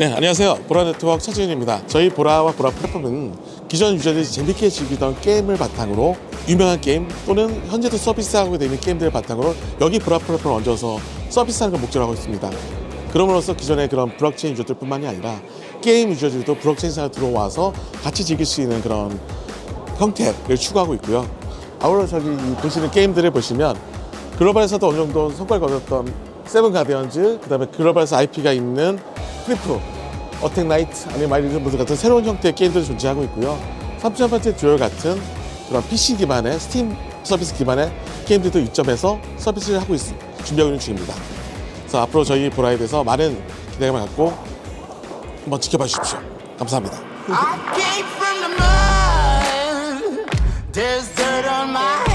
네, 안녕하세요. 보라 네트워크 차지윤입니다. 저희 보라와 보라 플랫폼은 기존 유저들이 재밌게 즐기던 게임을 바탕으로 유명한 게임 또는 현재도 서비스하고 있는 게임들을 바탕으로 여기 보라 플랫폼을 얹어서 서비스하는 걸 목적으로 하고 있습니다. 그럼으로써 기존의 그런 블록체인 유저들뿐만이 아니라 게임 유저들도 블록체인 사에 들어와서 같이 즐길 수 있는 그런 형태를 추구하고 있고요. 아울러 저기 이 보시는 게임들을 보시면 글로벌에서도 어느 정도 성과를 거뒀던 세븐 가디언즈, 그 다음에 글로벌에서 IP가 있는 크리프, 어택 나이트, 아니면 마이리즈 모드 같은 새로운 형태의 게임들이 존재하고 있고요. 3.8 듀얼 같은 그런 PC 기반의 스팀 서비스 기반의 게임들도 이점에서 서비스를 하고 있, 준비하고 있는 중입니다. 그래서 앞으로 저희 보라에 대해서 많은 기대감을 갖고 한번 지켜봐 주십시오. 감사합니다. I came from the mud. Dirt on my